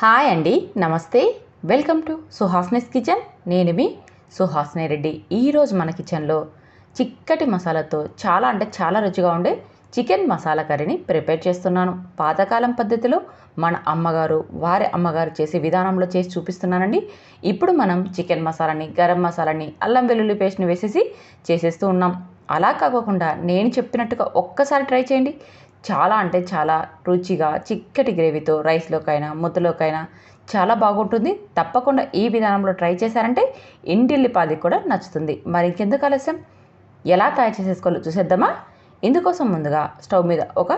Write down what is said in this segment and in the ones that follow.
Hi అండి నమస్తే. Welcome to Suhasini's kitchen. నేను మీ సుహాస్నే రెడ్డి. ఈరోజు మన కిచెన్లో చిక్కటి మసాలాతో చాలా అంటే చాలా రుచిగా ఉండే చికెన్ మసాలా కర్రీని ప్రిపేర్ చేస్తున్నాను. పాతకాలం పద్ధతిలో మన అమ్మగారు వారి అమ్మగారు చేసే విధానంలో చేసి చూపిస్తున్నానండి. ఇప్పుడు మనం చికెన్ మసాలాని గరం మసాలాని అల్లం వెల్లుల్లి పేస్ట్ని వేసేసి చేసేస్తూ ఉన్నాం. అలా కాకుండా నేను చెప్పినట్టుగా ఒక్కసారి ట్రై చేయండి. చాలా అంటే చాలా రుచిగా చిక్కటి గ్రేవీతో రైస్లోకైనా ముద్దలోకైనా చాలా బాగుంటుంది. తప్పకుండా ఈ విధానంలో ట్రై చేశారంటే ఇంటిల్లిపాది కూడా నచ్చుతుంది. మరి ఇంకెందుకు ఆలస్యం? ఎలా తయారు చేసేసుకోవాలో చూసేద్దామా? ఇందుకోసం ముందుగా స్టవ్ మీద ఒక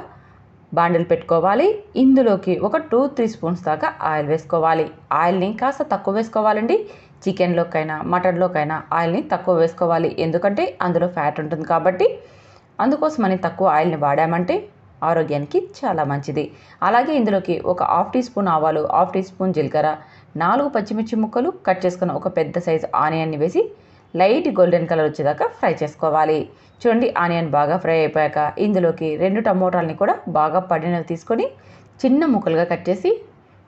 బాండిల్ పెట్టుకోవాలి. ఇందులోకి ఒక టూ త్రీ స్పూన్స్ దాకా ఆయిల్ వేసుకోవాలి. ఆయిల్ని కాస్త తక్కువ వేసుకోవాలండి. చికెన్లోకైనా మటన్లోకైనా ఆయిల్ని తక్కువ వేసుకోవాలి. ఎందుకంటే అందులో ఫ్యాట్ ఉంటుంది కాబట్టి అందుకోసమని తక్కువ ఆయిల్ని వాడామంటే ఆరోగ్యానికి చాలా మంచిది. అలాగే ఇందులోకి ఒక హాఫ్ టీ స్పూన్ ఆవాలు హాఫ్ టీ స్పూన్ జీలకర్ర నాలుగు పచ్చిమిర్చి ముక్కలు కట్ చేసుకున్న ఒక పెద్ద సైజు ఆనియన్ని వేసి లైట్ గోల్డెన్ కలర్ వచ్చేదాకా ఫ్రై చేసుకోవాలి. చూడండి ఆనియన్ బాగా ఫ్రై అయిపోయాక ఇందులోకి రెండు టమోటాలని కూడా బాగా పడినవి తీసుకొని చిన్న ముక్కలుగా కట్ చేసి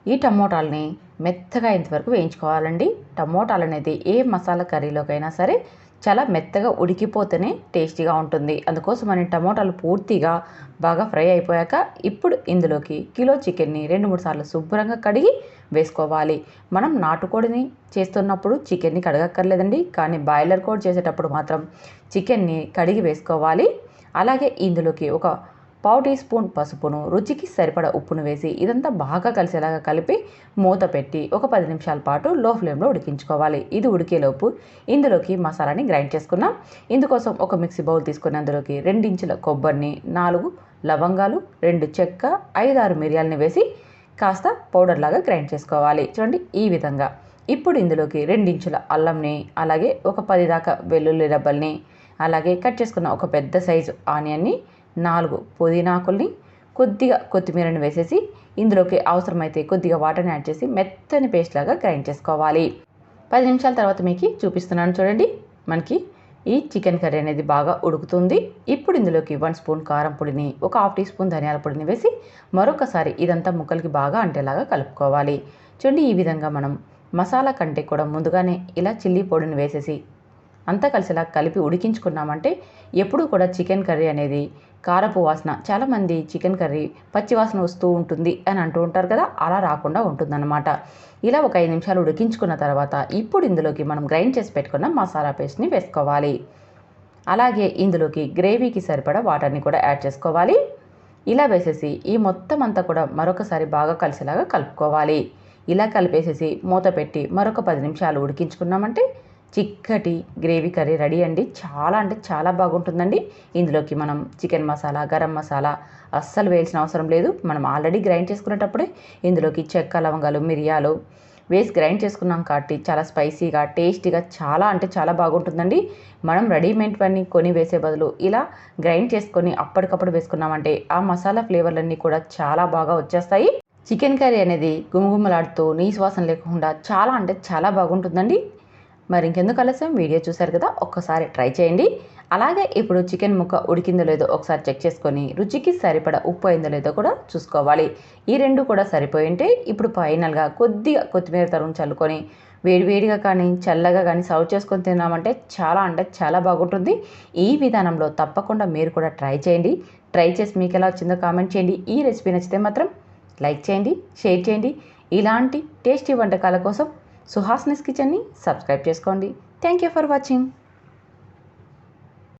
ఈ టమోటాలని మెత్తగా ఇంతవరకు వేయించుకోవాలండి. టమోటాలు అనేది ఏ మసాలా కర్రీలోకైనా సరే చాలా మెత్తగా ఉడికిపోతేనే టేస్టీగా ఉంటుంది. అందుకోసం మనం టమోటాలు పూర్తిగా బాగా ఫ్రై అయిపోయాక ఇప్పుడు ఇందులోకి కిలో చికెన్ని రెండు మూడు సార్లు శుభ్రంగా కడిగి వేసుకోవాలి. మనం నాటుకోడిని చేస్తున్నప్పుడు చికెన్ని కడగక్కర్లేదండి. కానీ బాయిలర్ కోడ్ చేసేటప్పుడు మాత్రం చికెన్ని కడిగి వేసుకోవాలి. అలాగే ఇందులోకి ఒక పావు టీ స్పూన్ పసుపును రుచికి సరిపడ ఉప్పును వేసి ఇదంతా బాగా కలిసేలాగా కలిపి మూత పెట్టి ఒక పది నిమిషాల పాటు లో ఫ్లేమ్లో ఉడికించుకోవాలి. ఇది ఉడికేలోపు ఇందులోకి మసాలాని గ్రైండ్ చేసుకున్నాం ఇందుకోసం ఒక మిక్సీ బౌల్ తీసుకుని అందులోకి రెండించుల కొబ్బరిని నాలుగు లవంగాలు రెండు చెక్క ఐదారు మిరియాలని వేసి కాస్త పౌడర్ లాగా గ్రైండ్ చేసుకోవాలి. చూడండి ఈ విధంగా. ఇప్పుడు ఇందులోకి రెండించుల అల్లంని అలాగే ఒక పది దాకా వెల్లుల్లి రబ్బల్ని అలాగే కట్ చేసుకున్న ఒక పెద్ద సైజు ఆనియన్ని నాలుగు పుదీనాకుల్ని కొద్దిగా కొత్తిమీరని వేసేసి ఇందులోకి అవసరమైతే కొద్దిగా వాటర్ని యాడ్ చేసి మెత్తని పేస్ట్ లాగా గ్రైండ్ చేసుకోవాలి. పది నిమిషాల తర్వాత మీకు చూపిస్తున్నాను చూడండి. మనకి ఈ చికెన్ కర్రీ అనేది బాగా ఉడుకుతుంది. ఇప్పుడు ఇందులోకి వన్ స్పూన్ కారం పొడిని ఒక హాఫ్ టీ స్పూన్ ధనియాల పొడిని వేసి మరొకసారి ఇదంతా ముక్కలకి బాగా అంటేలాగా కలుపుకోవాలి. చూడండి ఈ విధంగా మనం మసాలా కంటే కూడా ముందుగానే ఇలా చిల్లీ పొడిని వేసేసి అంతా కలిసిలా కలిపి ఉడికించుకున్నామంటే ఎప్పుడూ కూడా చికెన్ కర్రీ అనేది కారపు వాసన చాలామంది చికెన్ కర్రీ పచ్చి వాసన వస్తూ ఉంటుంది అని అంటూ ఉంటారు కదా అలా రాకుండా ఉంటుందన్నమాట. ఇలా ఒక ఐదు నిమిషాలు ఉడికించుకున్న తర్వాత ఇప్పుడు ఇందులోకి మనం గ్రైండ్ చేసి పెట్టుకున్న మసాలా పేస్ట్ని వేసుకోవాలి. అలాగే ఇందులోకి గ్రేవీకి సరిపడా వాటర్ని కూడా యాడ్ చేసుకోవాలి. ఇలా వేసేసి ఈ మొత్తం అంతా కూడా మరొకసారి బాగా కలిసేలాగా కలుపుకోవాలి. ఇలా కలిపేసేసి మూత పెట్టి మరొక పది నిమిషాలు ఉడికించుకున్నామంటే చిక్కటి గ్రేవీ కర్రీ రెడీ అండి. చాలా అంటే చాలా బాగుంటుందండి. ఇందులోకి మనం చికెన్ మసాలా గరం మసాలా అస్సలు వేయాల్సిన అవసరం లేదు. మనం ఆల్రెడీ గ్రైండ్ చేసుకునేటప్పుడే ఇందులోకి చెక్క లవంగాలు మిరియాలు వేసి గ్రైండ్ చేసుకున్నాం కాబట్టి చాలా స్పైసీగా టేస్టీగా చాలా అంటే చాలా బాగుంటుందండి. మనం రెడీమేడ్ పని కొని వేసే బదులు ఇలా గ్రైండ్ చేసుకొని అప్పటికప్పుడు వేసుకున్నామంటే ఆ మసాలా ఫ్లేవర్లన్నీ కూడా చాలా బాగా వచ్చేస్తాయి. చికెన్ కర్రీ అనేది గుమగుమలాడుతూ నీ వాసన లేకుండా చాలా అంటే చాలా బాగుంటుందండి. మరి ఇంకెందుకు ఆలస్యం? వీడియో చూశారు కదా ఒక్కసారి ట్రై చేయండి. అలాగే ఇప్పుడు చికెన్ ముక్క ఉడికిందో లేదో ఒకసారి చెక్ చేసుకొని రుచికి సరిపడ ఉప్పు అయిందో లేదో కూడా చూసుకోవాలి. ఈ రెండు కూడా సరిపోయింటే ఇప్పుడు ఫైనల్గా కొద్దిగా కొత్తిమీర తరుణ్ చల్లుకొని వేడివేడిగా కానీ చల్లగా కానీ సర్వ్ చేసుకొని తిన్నామంటే చాలా అంటే చాలా బాగుంటుంది. ఈ విధానంలో తప్పకుండా మీరు కూడా ట్రై చేయండి. ట్రై చేసి మీకు ఎలా వచ్చిందో కామెంట్ చేయండి. ఈ రెసిపీ నచ్చితే మాత్రం లైక్ చేయండి షేర్ చేయండి. ఇలాంటి టేస్టీ వంటకాల కోసం సుహాస్నిస్ కిచెన్ని సబ్స్క్రైబ్ చేసుకోండి. Thank you for watching